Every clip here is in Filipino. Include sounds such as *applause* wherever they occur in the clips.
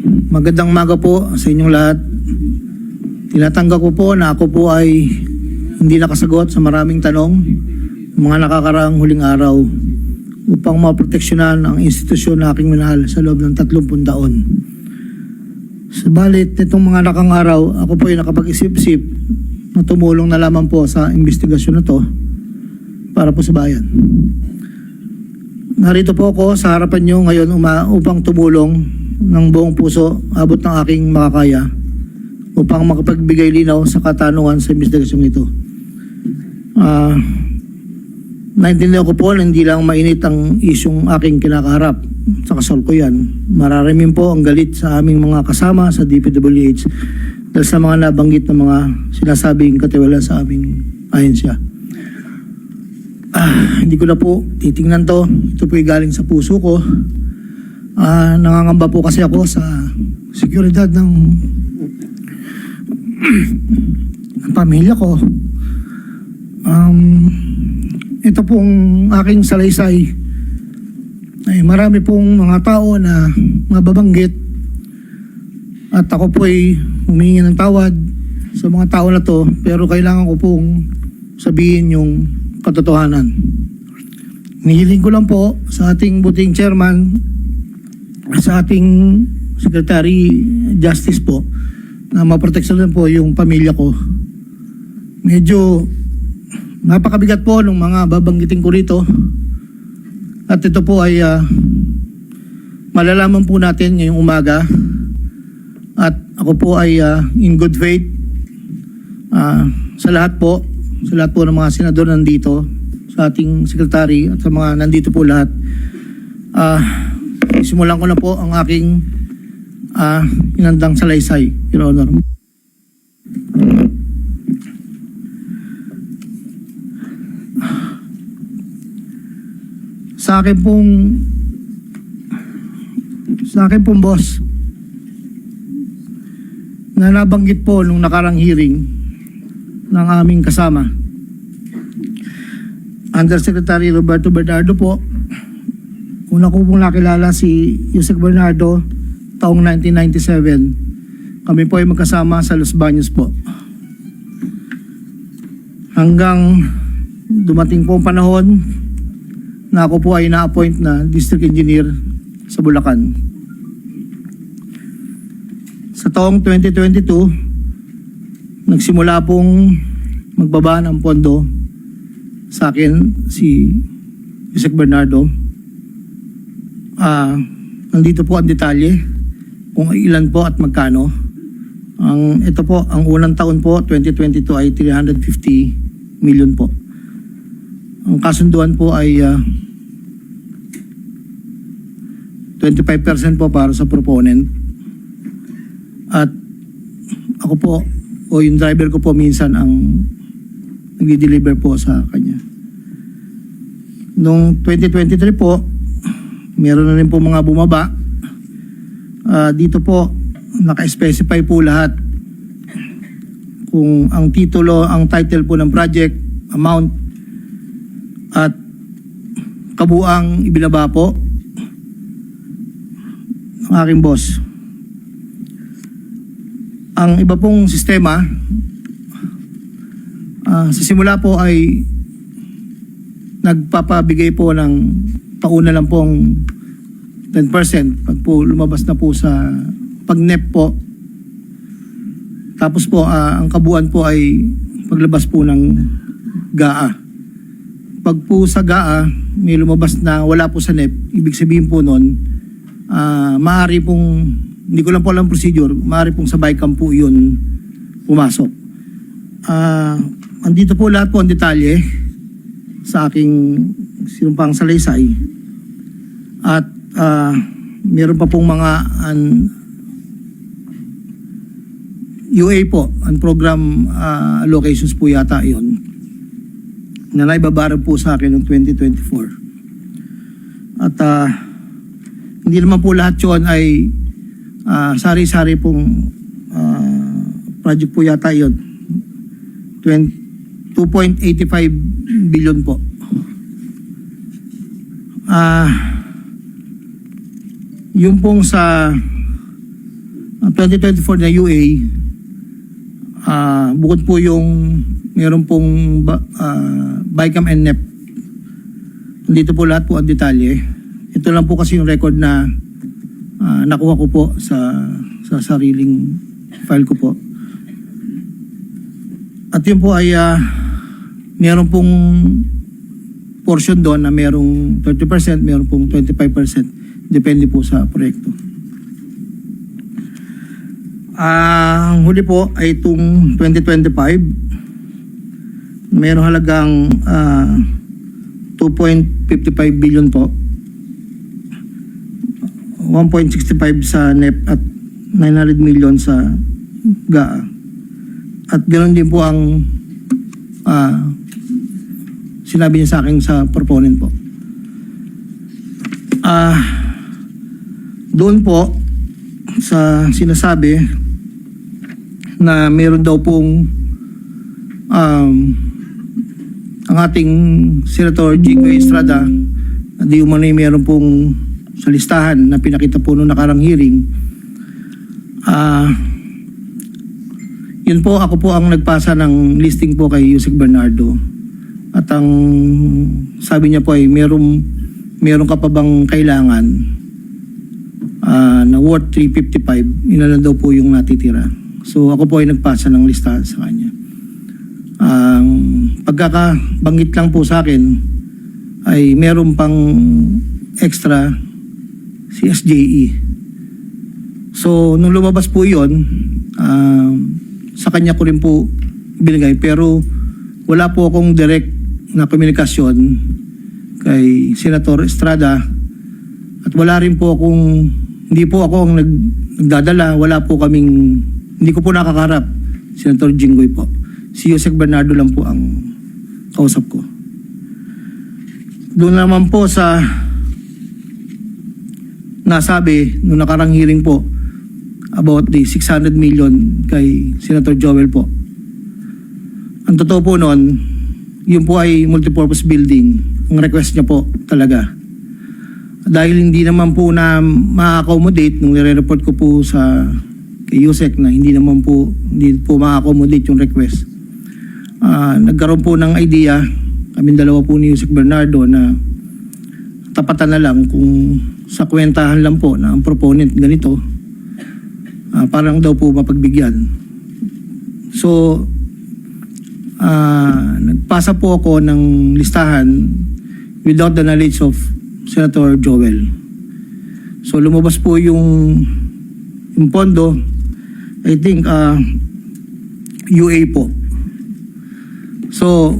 Magandang maga po sa inyong lahat. Tinatanggap ko po na ako po ay hindi nakasagot sa maraming tanong ng mga nakakaraang huling araw upang maproteksyonan ang institusyon na aking minahal sa loob ng 30 taon. Subalit, nitong mga nakang araw, ako po ay nakapag-isip-isip na tumulong na lamang po sa investigasyon na to para po sa bayan. Narito po ako sa harapan nyo ngayon upang tumulong ng buong puso abot ng aking makakaya upang makapagbigay linaw sa katanungan sa investigasyong ito. Ah, naintindihan ko po na hindi lang mainit ang isyong aking kinakaharap sa kasal ko yan. Mararamin po ang galit sa aming mga kasama sa DPWH dahil sa mga nabanggit na mga sinasabing katiwala sa aming ahensya. Ah, hindi ko na po titingnan to. Ito po galing sa puso ko. Ah, nangangamba po kasi ako sa seguridad ng *clears throat* ng pamilya ko. Um, ito pong aking salaysay ay marami pong mga tao na mababanggit at ako po ay humingi ng tawad sa mga tao na to pero kailangan ko pong sabihin yung katotohanan. Nihiling ko lang po sa ating buting chairman sa ating secretary justice po na maproteksyonan po yung pamilya ko. Medyo napakabigat po ng mga babanggitin ko rito. At ito po ay ah, malalaman po natin ngayong umaga. At ako po ay ah, in good faith ah, sa lahat po, sa lahat po ng mga senador nandito, sa ating secretary at sa mga nandito po lahat. Ah, simulan ko na po ang aking ah, inandang salaysay, Your Honor. Sa akin pong sa akin pong boss na nabanggit po nung nakarang hearing ng aming kasama Undersecretary Roberto Bernardo po una ko pong nakilala si Yusek Bernardo taong 1997 kami po ay magkasama sa Los Baños po hanggang dumating po ang panahon na ako po ay na-appoint na district engineer sa Bulacan. Sa taong 2022, nagsimula pong magbaba ng pondo sa akin si Isaac Bernardo. Ah, nandito po ang detalye kung ilan po at magkano. Ang ito po, ang unang taon po 2022 ay 350 million po. Ang kasunduan po ay ah, 25% po para sa proponent. At ako po, o yung driver ko po minsan ang nag-deliver po sa kanya. Noong 2023 po, meron na rin po mga bumaba. Ah, dito po, naka-specify po lahat kung ang titulo, ang title po ng project, amount, at kabuang ibinaba po ng aking boss. Ang iba pong sistema, ah, sa simula po ay nagpapabigay po ng pauna lang pong 10% pag po lumabas na po sa pag-NEP po. Tapos po, ah, ang kabuuan po ay paglabas po ng GAA. Pag po sa GAA, may lumabas na wala po sa NEP, ibig sabihin po nun, ah maaari pong, hindi ko lang po alam procedure, maaari pong sabay cam po yun pumasok. Ah, andito po lahat po ang detalye sa aking sinumpang salaysay. At ah, meron pa pong mga an, UA po, ang program ah, allocations po yata yon na naibabaran po sa akin noong 2024. At ah, hindi naman po lahat yun ay ah, sari-sari pong ah, project po yata. 20 2.85 billion po. Ah, yung pong sa Ang 2024 na UA, ah bukod po yung meron pong ah, BICAM and NEP. Dito po lahat po ang detalye. Ito lang po kasi yung record na ah, nakuha ko po sa sa sariling file ko po. At yun po ay ah, meron pong portion doon na merong 30%, meron pong 25%. Depende po sa proyekto. Ang huli po ay itong 2025. Meron halagang ah, 2.55 billion po. 1.65 sa NEP at 900 million sa GAA. At ganoon din po ang ah, sinabi niya sa akin sa proponent po. Ah, doon po sa sinasabi na meron daw pong um, ang ating Senator Jigo Estrada di umano meron pong sa listahan na pinakita po noong nakarang hearing ah yun po ako po ang nagpasa ng listing po kay Yusek Bernardo at ang sabi niya po ay meron meron ka pa bang kailangan ah, na worth 355 yun na lang daw po yung natitira so ako po ay nagpasa ng listahan sa kanya ang pagkakabanggit lang po sa akin ay meron pang extra si SJE. So, nung lumabas po yon ah, sa kanya ko rin po binigay. Pero wala po akong direct na komunikasyon kay Senator Estrada at wala rin po akong, hindi po ako ang nag, nagdadala, wala po kaming, hindi ko po nakakarap, Senator Jinggoy po. Si Yusek Bernardo lang po ang kausap ko. Doon naman po sa nasabi nung nakarang hearing po about the 600 million kay Senator Joel po. Ang totoo po noon, yun po ay multipurpose building. Ang request niya po talaga. Dahil hindi naman po na ma-accommodate nung nire-report ko po sa kay Yusek na hindi naman po hindi po ma-accommodate yung request. Ah, nagkaroon po ng idea kami dalawa po ni Yusek Bernardo na tapatan na lang kung sa kwentahan lang po na ang proponent ganito ah, parang daw po mapagbigyan. So ah, nagpasa po ako ng listahan without the knowledge of Senator Joel. So lumabas po yung yung pondo I think ah, UA po. So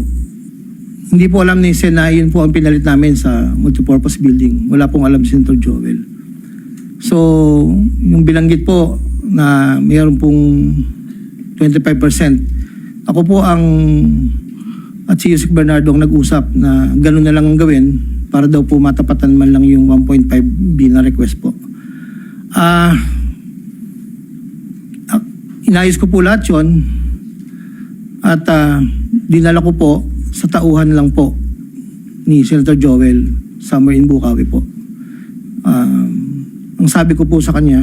hindi po alam ni Sen na yun po ang pinalit namin sa multipurpose building. Wala pong alam si Senator Joel. So, yung binanggit po na mayroon pong 25%, ako po ang at si Yusik Bernardo ang nag-usap na gano'n na lang ang gawin para daw po matapatan man lang yung 1.5 B na request po. Ah, ah, inayos ko po lahat yun at ah, dinala ko po sa tauhan lang po ni Senator Joel somewhere in Bukawi po. Um, ang sabi ko po sa kanya,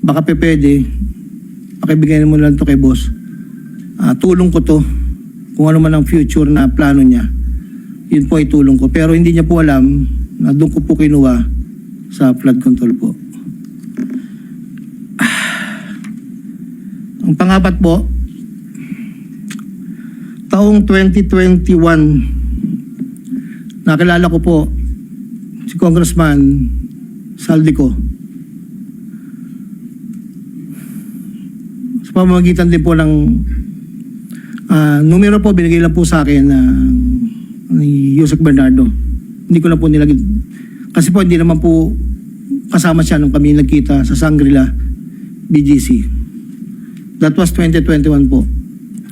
baka pe pwede, pakibigay mo lang to kay boss. Ah, tulong ko to, kung ano man ang future na plano niya, yun po ay tulong ko. Pero hindi niya po alam na doon ko po kinuha sa flood control po. Ang pangapat po, taong 2021, nakilala ko po si Congressman Saldico. Sa pamamagitan din po ng ah, numero po, binigay lang po sa akin ng ni Yusek Bernardo. Hindi ko na po nilagay. Kasi po hindi naman po kasama siya nung kami nagkita sa Sangrila BGC. That was 2021 po.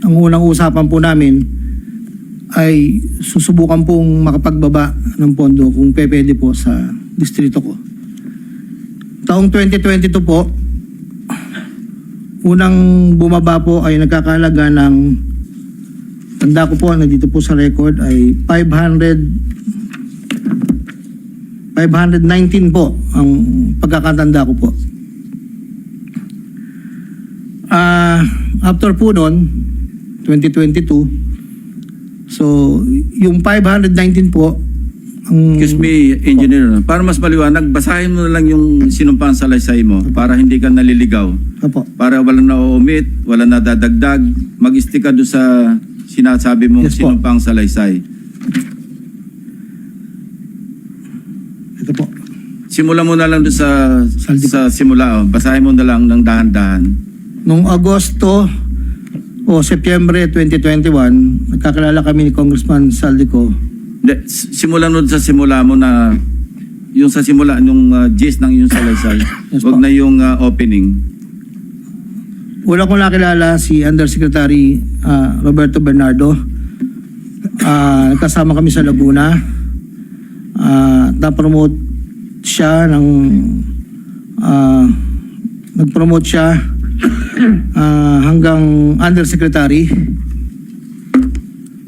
Ang unang usapan po namin ay susubukan pong makapagbaba ng pondo kung pwede po sa distrito ko. Taong 2022 po, unang bumaba po ay nagkakalaga ng tanda ko po, nandito po sa record ay 500 519 po ang pagkakatanda ko po. after po noon, 2022, so yung 519 po, ang Excuse me, engineer. Para mas maliwanag, basahin mo na lang yung sinumpang salaysay mo para hindi ka naliligaw. Opo. Para walang na-omit, walang nadadagdag. Mag-stick ka doon sa sinasabi mong Yes po. sinumpang salaysay. Ito po. Simula mo na lang doon sa, Saldi sa simula. Oh. Basahin mo na lang ng dahan-dahan. Noong Agosto o Setyembre 2021, nagkakilala kami ni Congressman Saldico. Hindi, s- simulan mo sa simula mo na yung sa simula, yung uh, gist ng yung salaysay. Yes Huwag po. na yung uh, opening. Una ko nakilala si Undersecretary ah, Roberto Bernardo. Ah, kasama kami sa Laguna. Ah, na-promote siya ng ah, nag-promote siya ah, hanggang Undersecretary.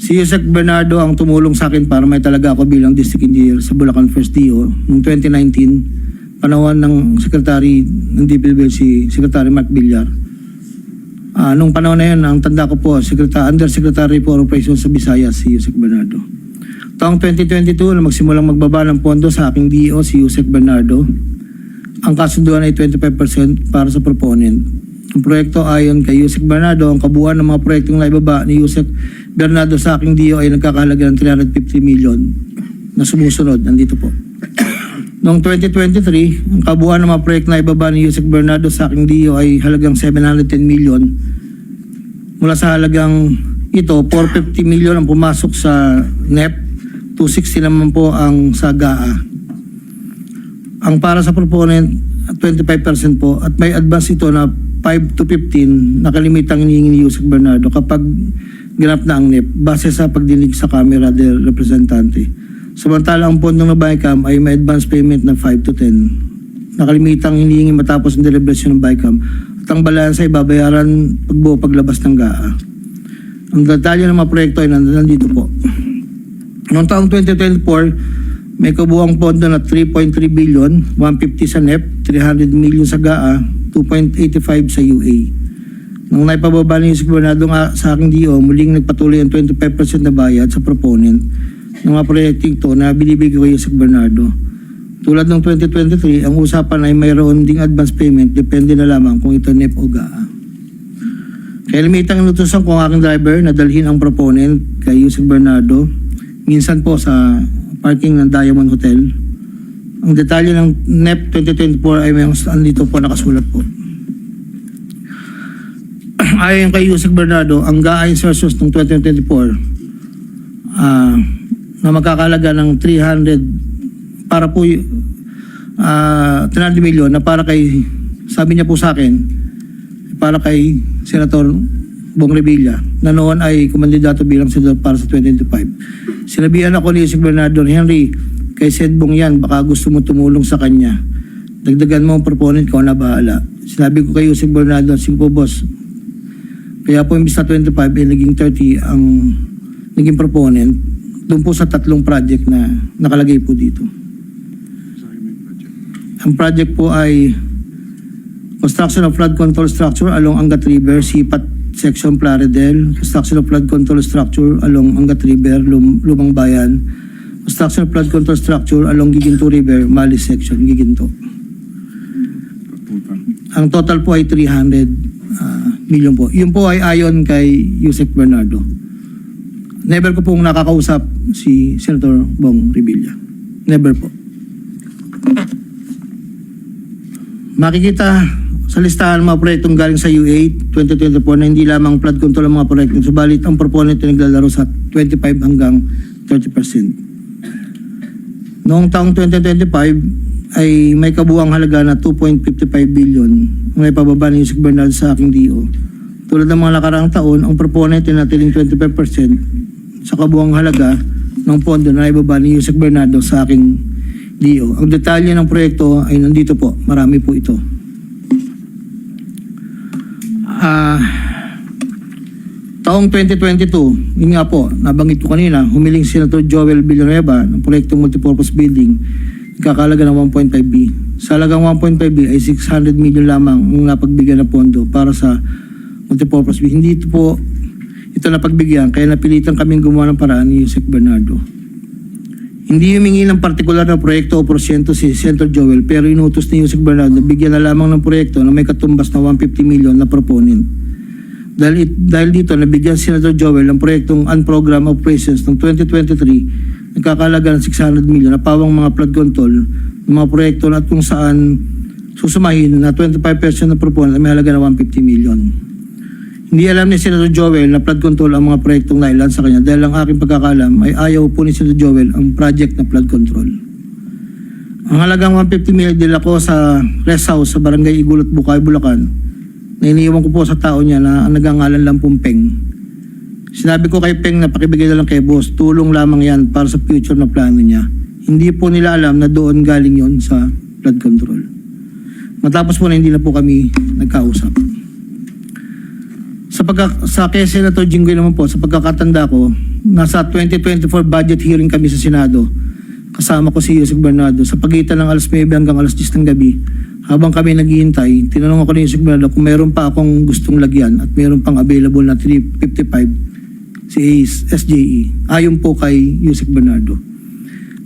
Si Yusek Bernardo ang tumulong sa akin para may talaga ako bilang district engineer sa Bulacan First DO noong 2019 panahon ng secretary ng DPWL si Secretary Mark Villar. Ah, nung panahon na yun, ang tanda ko po, Secretary, Undersecretary for Operations sa Visayas, si Yusek Bernardo. Taong 2022, na magsimulang magbaba ng pondo sa aking DO, si Yusek Bernardo. Ang kasunduan ay 25% para sa proponent. Ang proyekto ayon kay Yusek Bernardo, ang kabuuan ng mga proyektong naibaba ni Yusek Bernardo sa aking DO ay nagkakahalaga ng 350 million na sumusunod. Nandito po. Noong 2023, ang kabuuan ng mga proyekto na ibaba ni Yusek Bernardo sa aking DO ay halagang 710 million. Mula sa halagang ito, 450 million ang pumasok sa NEP, 260 naman po ang sa GAA. Ang para sa proponent, 25% po at may advance ito na 5 to 15 na kalimitang hinihingi ni Yusek Bernardo kapag ganap na ang NEP base sa pagdinig sa camera del representante. Samantala ang pondo ng BICAM ay may advance payment na 5 to 10 na kalimitang hinihingi matapos ang deliberasyon ng BICAM at ang balansa ay babayaran pagbuo paglabas ng GAA. Ang detalye ng mga proyekto ay nandito po. Noong taong 2024, may kabuang pondo na 3.3 billion, 150 sa NEP, 300 million sa GAA, 2.85 sa UA. Nung naipababa ni Bernardo nga sa aking DO, muling nagpatuloy ang 25% na bayad sa proponent ng mga proyekting to na binibigay ko Yusek Bernardo. Tulad ng 2023, ang usapan ay mayroon ding advance payment, depende na lamang kung ito NEP o GAA. Kaya limitang inutusan ko ang aking driver na dalhin ang proponent kay Yusek Bernardo. Minsan po sa parking ng Diamond Hotel. Ang detalye ng NEP 2024 ay may andito po nakasulat po. Ayon kay Yusek Bernardo, ang GAA insertions ng 2024 ah, na magkakalaga ng 300 para po y- ah 300 milyon na para kay sabi niya po sa akin para kay Senator Bong Revilla na noon ay kumandidato bilang senador para sa 2025. Sinabihan ako ni Yusek Bernardo Henry, kay Sed Bong yan, baka gusto mo tumulong sa kanya. Dagdagan mo ang proponent ko na bahala. Sinabi ko kay Yusek Bernardo, sige po boss, kaya po imbis na 25 ay naging 30 ang naging proponent doon po sa tatlong project na nakalagay po dito. Ang project po ay construction of flood control structure along Angat River, Sipat Section Plaridel, construction of flood control structure along Angat River, Lum- Lumang Bayan, construction of flood control structure along Giginto River, Malis Section, Giginto. Ang total po ay 300 ah, million po. Yun po ay ayon kay Yusek Bernardo. Never ko pong nakakausap si Senator Bong Revilla. Never po. Makikita sa listahan ng mga proyektong galing sa U8 2024 na hindi lamang flood control ang mga proyekto, subalit ang proponent ay naglalaro sa 25 hanggang 30%. Noong taong 2025 ay may kabuang halaga na 2.55 billion ang may pababa ni Yusek Bernal sa aking DO. Tulad ng mga nakaraang taon, ang proponent ay natiling 25% sa kabuang halaga ng pondo na ibaba ni Yusek Bernardo sa aking DO. Ang detalye ng proyekto ay nandito po. Marami po ito. Ah, taong 2022, yun nga po, nabanggit ko kanina, humiling si Senator Joel Villanueva ng proyektong multipurpose building, kakalaga ng 1.5B. Sa halagang 1.5B ay 600 million lamang ang napagbigyan na pondo para sa multipurpose building. Hindi ito po ito na pagbigyan kaya napilitan kaming gumawa ng paraan ni Yusek Bernardo. Hindi humingi ng partikular na proyekto o porsyento si Senator Joel pero inutos ni Yusek Bernardo na bigyan na lamang ng proyekto na may katumbas na 150 million na proponent. Dahil, dahil dito, nabigyan si Senator Joel ng proyektong Unprogram Operations ng 2023 nagkakalaga ng 600 million na pawang mga flood control ng mga proyekto na kung saan susumahin na 25% na proponent ay may halaga na 150 million. Hindi alam ni Senator Joel na flood control ang mga proyektong nailan sa kanya dahil ang aking pagkakalam ay ayaw po ni Senator Joel ang project na flood control. Ang halagang 150 million dila ko sa rest house sa barangay Igulot, Bukay, Bulacan na iniiwan ko po sa tao niya na ang nagangalan lang pong Peng. Sinabi ko kay Peng na pakibigay na lang kay boss, tulong lamang yan para sa future na plano niya. Hindi po nila alam na doon galing yon sa flood control. Matapos po na hindi na po kami nagkausap. Sa pagka, sa kay Senator Jinggoy naman po, sa pagkakatanda ko, nasa 2024 budget hearing kami sa Senado. Kasama ko si Yusek Bernardo sa pagitan ng alas 9 hanggang alas 10 ng gabi. Habang kami naghihintay, tinanong ako ni Yusek Bernardo kung meron pa akong gustong lagyan at meron pang available na 355 si SJE. Ayon po kay Yusek Bernardo.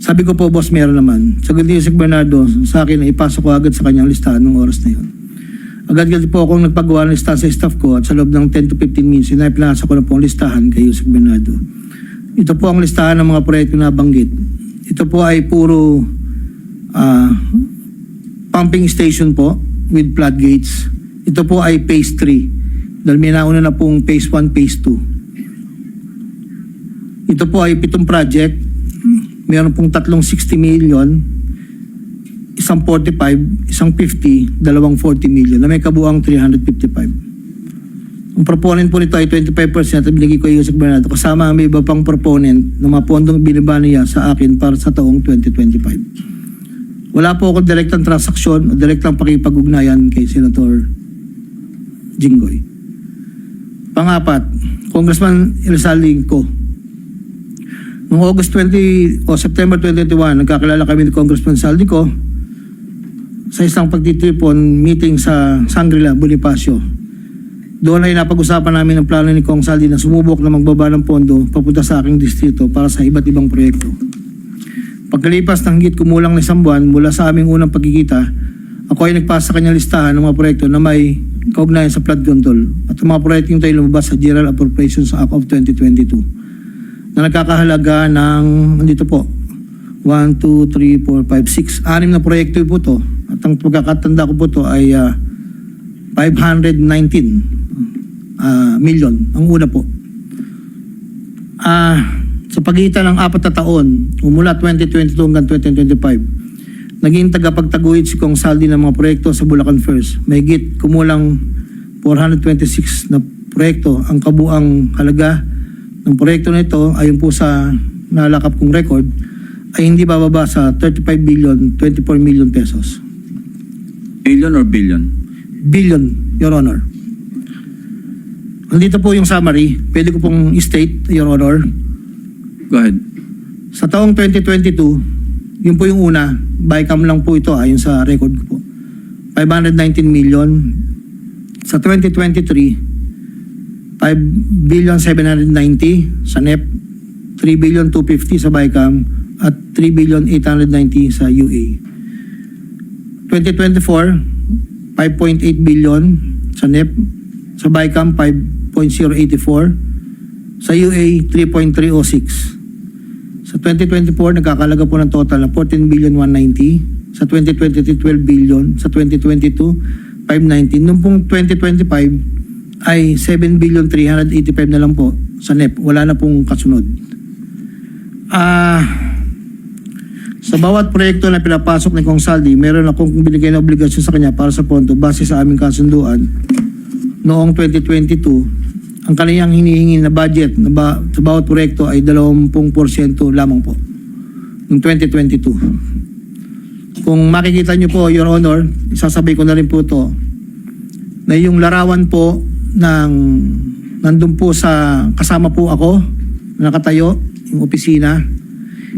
Sabi ko po, boss, meron naman. Sagot ni Yusek Bernardo sa akin ipasok ko agad sa kanyang listahan ng oras na yun. Agad-agad po akong nagpagawa ng listahan sa staff ko at sa loob ng 10 to 15 minutes, sinaiplasa ko na po ang listahan kay Yusek Bernardo. Ito po ang listahan ng mga proyekto na banggit. Ito po ay puro ah, pumping station po with floodgates. Ito po ay phase 3 dahil may nauna na pong phase 1, phase 2. Ito po ay pitong project. Meron pong tatlong 60 million, isang 45, isang 50, dalawang 40 million na may kabuang 355. Ang proponent po nito ay 25% at binigay ko Yusek Bernardo kasama ang iba pang proponent ng mga pondong binaba niya sa akin para sa taong 2025. Wala po akong direktang transaksyon o direktang pakipag-ugnayan kay Senator Jinggoy. Pangapat, Congressman Rizal ko. Noong August 20 o September 2021, nagkakilala kami ni Congressman Saldico sa isang pagtitripon meeting sa Shangri-La, Bonifacio. Doon ay napag-usapan namin ang plano ni Kong Saldi na sumubok na magbaba ng pondo papunta sa aking distrito para sa iba't ibang proyekto. Pagkalipas ng higit kumulang na isang buwan mula sa aming unang pagkikita, ako ay nagpasa sa kanyang listahan ng mga proyekto na may kaugnayan sa flood control at mga proyekto yung tayo lumabas sa General Appropriations Act of 2022 na nagkakahalaga ng, nandito po, 1, 2, 3, 4, 5, 6, anim na proyekto po to. At ang pagkakatanda ko po to ay ah, 519 ah, million, ang una po. Ah, sa pagitan ng apat na taon, umula 2022 hanggang 2025, naging tagapagtaguyod si Kong Saldi ng mga proyekto sa Bulacan First. May git kumulang 426 na proyekto. Ang kabuang halaga ng proyekto na ito, ayon po sa nalakap kong record, ay hindi bababa sa 35 billion 24 million pesos. Million or billion? Billion, Your Honor. Nandito po yung summary. Pwede ko pong state, Your Honor. Go ahead. Sa taong 2022, yun po yung una, bycam lang po ito ayon sa record ko po. 519 million. Sa 2023, 5 billion 790 sa NEP, 3 billion 250 sa bycam, at 3 billion 890 sa UA. 2024, 5.8 billion sa NEP, sa BICAM 5.084, sa UA 3.306. Sa 2024, nagkakalaga po ng total na 14 billion 190. Sa 2023, 12 billion. Sa 2022, 519. Noong pong 2025, ay 7 billion 385 na lang po sa NEP. Wala na pong kasunod. Ah... Sa bawat proyekto na pinapasok ni Kong Saldi, meron akong binigay na obligasyon sa kanya para sa pondo base sa aming kasunduan noong 2022. Ang kaniyang hinihingi na budget na ba, sa bawat proyekto ay 20% lamang po noong 2022. Kung makikita niyo po, Your Honor, isasabay ko na rin po to na yung larawan po ng nandun po sa kasama po ako nakatayo yung opisina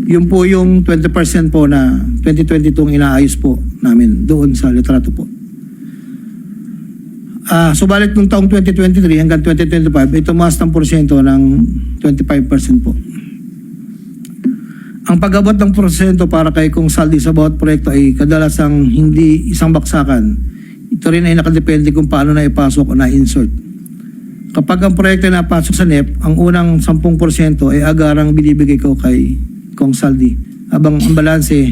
yun po yung 20% po na 2022 ang inaayos po namin doon sa litrato po. Ah, subalit nung taong 2023 hanggang 2025, ay tumaas ng porsyento ng 25% po. Ang pag-abot ng porsyento para kay Kung Saldi sa bawat proyekto ay kadalasang hindi isang baksakan. Ito rin ay nakadepende kung paano na ipasok o na-insert. Kapag ang proyekto ay napasok sa NEP, ang unang 10% ay agarang binibigay ko kay Kong Saldi. Habang ang balanse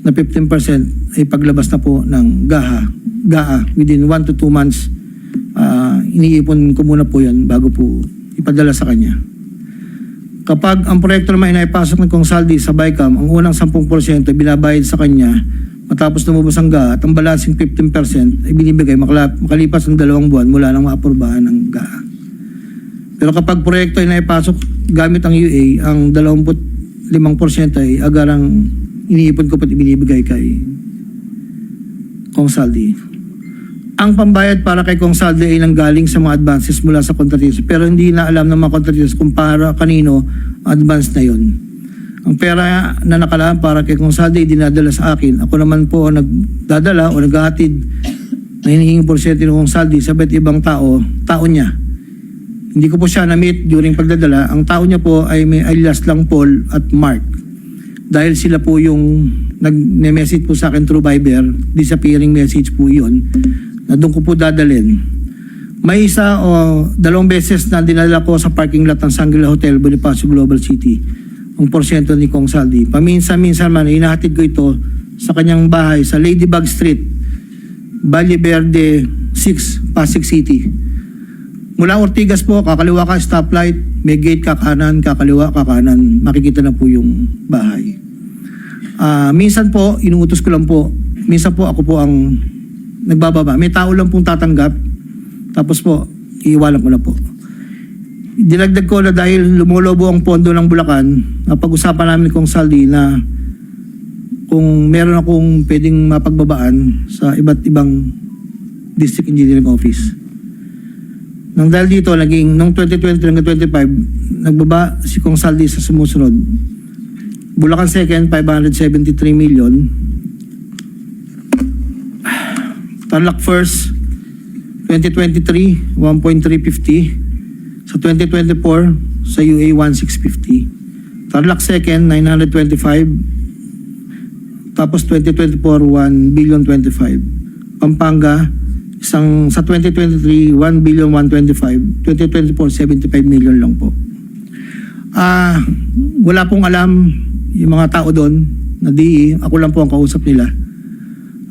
na 15% ay paglabas na po ng GAHA. GAA within 1 to 2 months ah, iniipon ko muna po yan bago po ipadala sa kanya. Kapag ang proyekto naman ay naipasok ng Kong Saldi sa BICAM, ang unang 10% ay binabayad sa kanya matapos lumabas ang GAA at ang balancing 15% ay binibigay makalipas ng dalawang buwan mula nang maapurbahan ng GAA. Pero kapag proyekto ay naipasok gamit ang UA, ang 25% ay agarang iniipon ko pat ibinibigay kay Kong Saldi. Ang pambayad para kay Kong Saldi ay nanggaling sa mga advances mula sa kontratista pero hindi na alam ng mga kontratista kung para kanino advance na yon. Ang pera na nakalaan para kay Kong Saldi ay dinadala sa akin. Ako naman po ang nagdadala o naghahatid na hinihinging porsyento ng Kong Saldi sa iba't ibang tao, tao niya. Hindi ko po siya na-meet during pagdadala. Ang tao niya po ay may alias lang Paul at Mark. Dahil sila po yung nag-message po sa akin through Viber, disappearing message po yun, na doon ko po dadalhin. May isa o dalawang beses na dinala ko sa parking lot ng Sangrila Hotel, Bonifacio Global City, ang porsyento ni Kong Saldi. Paminsan-minsan man, inahatid ko ito sa kanyang bahay sa Ladybug Street, Valle Verde 6, Pasig City. Mula Ortigas po, kakaliwa ka stoplight, may gate kakanan, kakaliwa kakanan, makikita na po yung bahay. Ah, minsan po, inuutos ko lang po, minsan po ako po ang nagbababa. May tao lang pong tatanggap, tapos po, iiwalan ko na po. Dinagdag ko na dahil lumulobo ang pondo ng Bulacan, napag-usapan namin kong Saldi na kung meron akong pwedeng mapagbabaan sa iba't ibang district engineering office. Nang dahil dito, naging, nung 2020 hanggang 25, nagbaba si Kong Saldi sa sumusunod. Bulacan second, 573 million. Tarlac first, 2023, 1.350. Sa 2024, sa UA, 1.650. Tarlac second, 925. Tapos 2024, 1 billion 25. Pampanga, isang sa 2023, 1 billion 125. 2024, 75 million lang po. Ah, wala pong alam yung mga tao doon na DE, ako lang po ang kausap nila.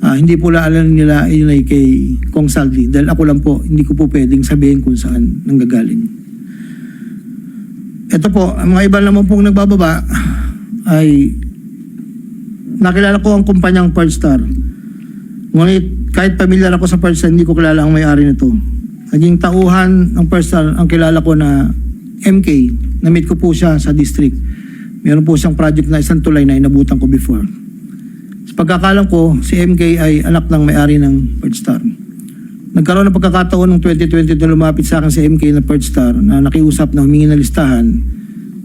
Ah, hindi po la alam nila yun ay kay Kong Saldi dahil ako lang po, hindi ko po pwedeng sabihin kung saan nanggagaling. Ito po, ang mga iba naman pong nagbababa ay nakilala ko ang kumpanyang Star. Ngunit kahit pamilyar ako sa Star, hindi ko kilala ang may-ari nito. Naging tauhan ng Star ang kilala ko na MK. Na-meet ko po siya sa district. Meron po siyang project na isang tulay na inabutan ko before. Sa pagkakalam ko, si MK ay anak ng may-ari ng Star. Nagkaroon ng pagkakataon ng 2020 na lumapit sa akin si MK na Star na nakiusap na humingi ng listahan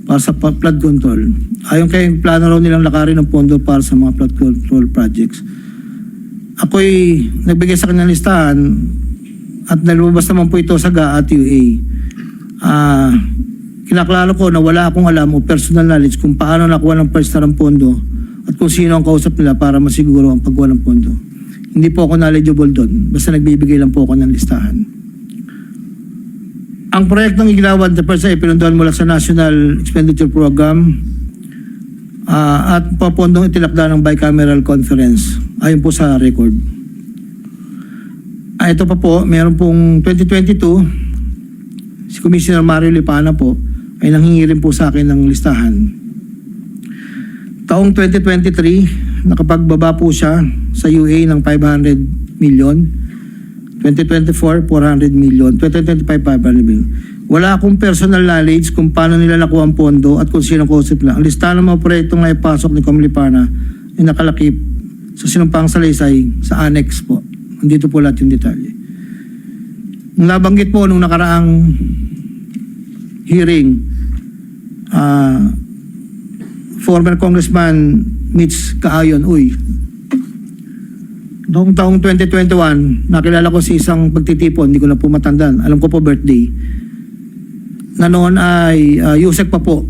para sa flood control. Ayon kay plano raw nilang lakarin ng pondo para sa mga flood control projects. Ako'y nagbigay sa kanya ng listahan at nalabas naman po ito sa GA at UA. Ah, kinaklaro ko na wala akong alam o personal knowledge kung paano nakuha ng first star ang pondo at kung sino ang kausap nila para masiguro ang pagkuha ng pondo. Hindi po ako knowledgeable doon. Basta nagbibigay lang po ako ng listahan. Ang proyektong iginawan sa PERSA ay pinunduhan mula sa National Expenditure Program ah, at papondong itinakda ng bicameral conference ayon po sa record. Ah, ito pa po, meron pong 2022, si Commissioner Mario Lipana po ay nanghingi rin po sa akin ng listahan. Taong 2023, nakapagbaba po siya sa UA ng 500 million. 2024, 400 million. 2025, 500 million. Wala akong personal knowledge kung paano nila nakuha ang pondo at kung sino ang nila. Ang listahan ng mga proyektong na ipasok ni Comlipana ay nakalakip sa sinumpang salaysay sa annex po. Andito po lahat yung detalye. Nabanggit po nung nakaraang hearing, ah, former Congressman Mitch Kaayon, uy, Noong taong 2021, nakilala ko si isang pagtitipon, hindi ko na po matandaan. Alam ko po birthday. Na noon ay uh, Yusek pa po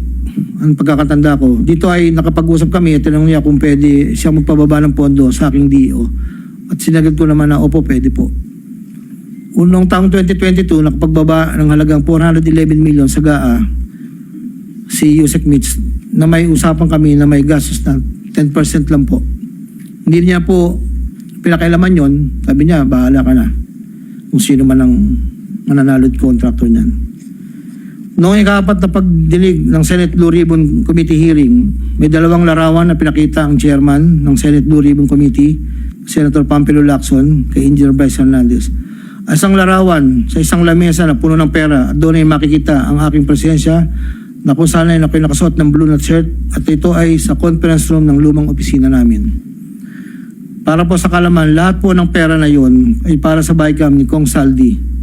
ang pagkakatanda ko. Dito ay nakapag-usap kami at tinanong niya kung pwede siya magpababa ng pondo sa aking DO. At sinagot ko naman na opo, pwede po. Unong taong 2022, nakapagbaba ng halagang 411 million sa GAA si Yusek Mitch na may usapan kami na may gastos na 10% lang po. Hindi niya po pinakailaman yon sabi niya, bahala ka na. Kung sino man ang mananalot contractor niyan. Noong ikapat na pagdinig ng Senate Blue Ribbon Committee hearing, may dalawang larawan na pinakita ang chairman ng Senate Blue Ribbon Committee, Senator Pampilo Lacson, kay Engineer Bryce Hernandez. Isang larawan sa isang lamesa na puno ng pera at doon ay makikita ang aking presensya na kung saan ay nakasuot ng blue na shirt at ito ay sa conference room ng lumang opisina namin. Para po sa kalaman, lahat po ng pera na yon ay para sa BICAM ni Kong Saldi.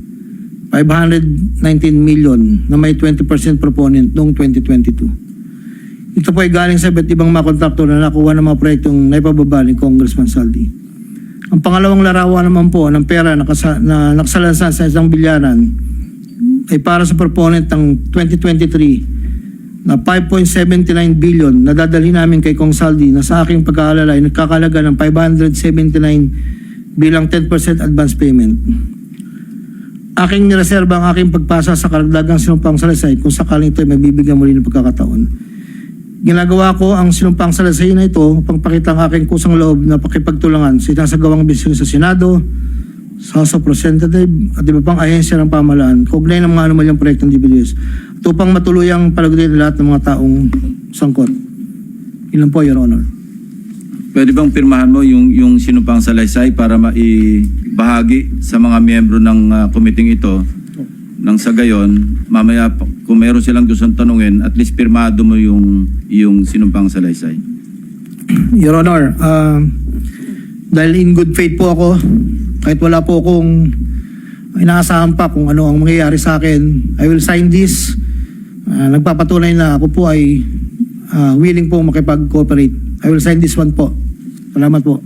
519 million na may 20% proponent noong 2022. Ito po ay galing sa iba't ibang mga kontraktor na nakuha ng mga proyektong naipababa ni Congressman Saldi. Ang pangalawang larawan naman po ng pera na, kasa, na nakasalansan sa isang bilyaran ay para sa proponent ng 2023 na 5.79 billion na dadalhin namin kay Kong Saldi na sa aking pagkaalala ay nagkakalaga ng 579 bilang 10% advance payment. Aking nireserba ang aking pagpasa sa karagdagang sinumpang salaysay kung sakaling ito ay mabibigyan muli ng pagkakataon. Ginagawa ko ang sinumpang salaysay na ito upang pakita ang aking kusang loob na pakipagtulangan sa sinasagawang bisyo sa Senado, sa House of Representative at iba pang ahensya ng pamahalaan kaugnay ng mga anomalyang proyektong DPWS at upang matuluyang palagutin lahat ng mga taong sangkot. Ilan po, Your Honor. Pwede bang pirmahan mo yung, yung sinumpang salaysay para maibahagi sa mga miyembro ng uh, committee ito nang sa gayon, mamaya kung meron silang gustong tanungin, at least pirmado mo yung, yung sinumpang salaysay. Your Honor, ah, dahil in good faith po ako, kahit wala po akong inaasahan pa kung ano ang mangyayari sa akin, I will sign this. Ah, nagpapatunay na ako po ay ah, willing po makipag-cooperate. I will sign this one po. Salamat po.